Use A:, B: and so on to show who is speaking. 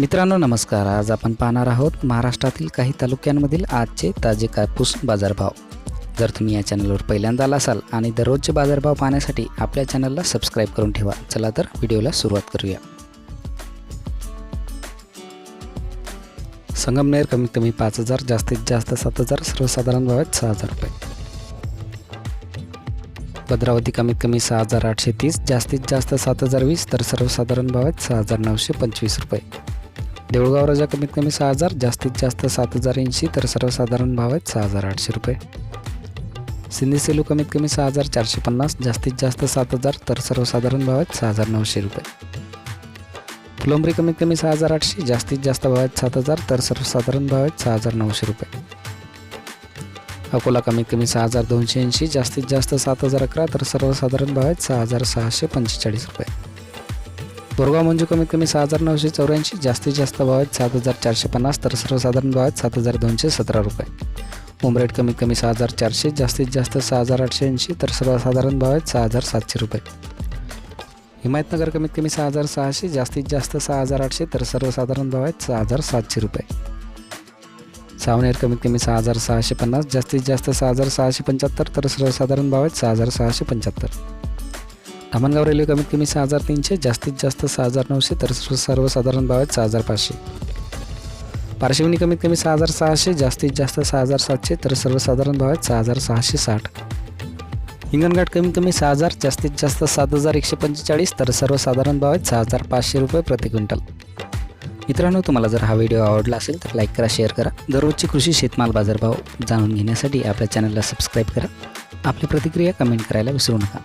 A: मित्रांनो नमस्कार. आज आपण पाहणार आहोत महाराष्ट्रातील काही तालुक्यांमधील आजचे ताजे कापूस बाजारभाव. जर तुम्ही या चॅनलवर पहिल्यांदा आला असाल आणि दररोजचे बाजारभाव पाहण्यासाठी आपल्या चॅनलला सबस्क्राईब करून ठेवा. चला तर व्हिडिओला सुरुवात करूया. संगमनेर कमीत कमी पाच हजार जास्तीत जास्त सात हजार सर्वसाधारण भावात सहा हजार रुपये. भद्रावती कमीत कमी सहा हजार आठशे तीस जास्तीत जास्त सात हजार वीस तर सर्वसाधारण भावात सहा हजार नऊशे पंचवीस रुपये. देऊळगाव राजा कमीत कमी सहा हजार जास्तीत जास्त सात हजार ऐंशी तर सर्वसाधारण भाव आहेत सहा हजार आठशे रुपये. सिंधी सेलू कमीत कमी सहा हजार चारशे पन्नास जास्तीत जास्त सात हजार तर सर्वसाधारण भाव आहेत सहा हजार नऊशे रुपये. फुलंबरी कमीत कमी सहा हजार आठशे जास्तीत जास्त भाव आहेत सात हजार तर सर्वसाधारण भाव आहेत सहा हजार नऊशे रुपये. अकोला कमीत कमी सहा हजार दोनशे ऐंशी जास्तीत जास्त सात हजार अकरा तर सर्वसाधारण भाव आहेत सहा हजार सहाशे पंचेचाळीस रुपये. तोरगाव म्हणजे कमीत कमी सहा हजार नऊशे चौऱ्याऐंशी जास्तीत जास्त भाव आहेत सात हजार चारशे पन्नास तर सर्वसाधारण भाव आहेत सात हजार दोनशे सतरा रुपये उमरेट कमीत कमी सहा हजार चारशे जास्तीत जास्त सहा हजार आठशे ऐंशी तर सर्वसाधारण भाव आहेत सहा हजार सातशे रुपये हिमायतनगर कमीत कमी सहा हजार सहाशे जास्तीत जास्त सहा हजार आठशे तर सर्वसाधारण भाव आहेत सहा हजार सातशे रुपये सावनेर कमीत कमी सहा हजार सहाशे पन्नास जास्तीत जास्त सहा हजार सहाशे पंच्याहत्तर तर सर्वसाधारण भाव आहेत सहा हजार सहाशे पंच्याहत्तर धामणगाव रेल्वे कमीत कमी सहा हजार तीनशे जास्तीत जास्त सहा हजार नऊशे तर सर्वसाधारण भाव आहेत सहा हजार पाचशे. पार्श्वनी कमीत कमी सहा हजार सहाशे जास्तीत जास्त सहा हजार सातशे तर सर्वसाधारण भाव आहेत सहा हजार सहाशे साठ. हिंगणघाट कमीत कमी सहा हजार जास्तीत जास्त सात हजार एकशे पंचेचाळीस तर सर्वसाधारण भाव आहेत सहा हजार पाचशे रुपये प्रति क्विंटल. मित्रांनो तुम्हाला जर हा व्हिडिओ आवडला असेल तर लाईक करा शेअर करा. दररोजची कृषी शेतमाल बाजारभाव जाणून घेण्यासाठी आपल्या चॅनलला सबस्क्राईब करा. आपली प्रतिक्रिया कमेंट करायला विसरू नका.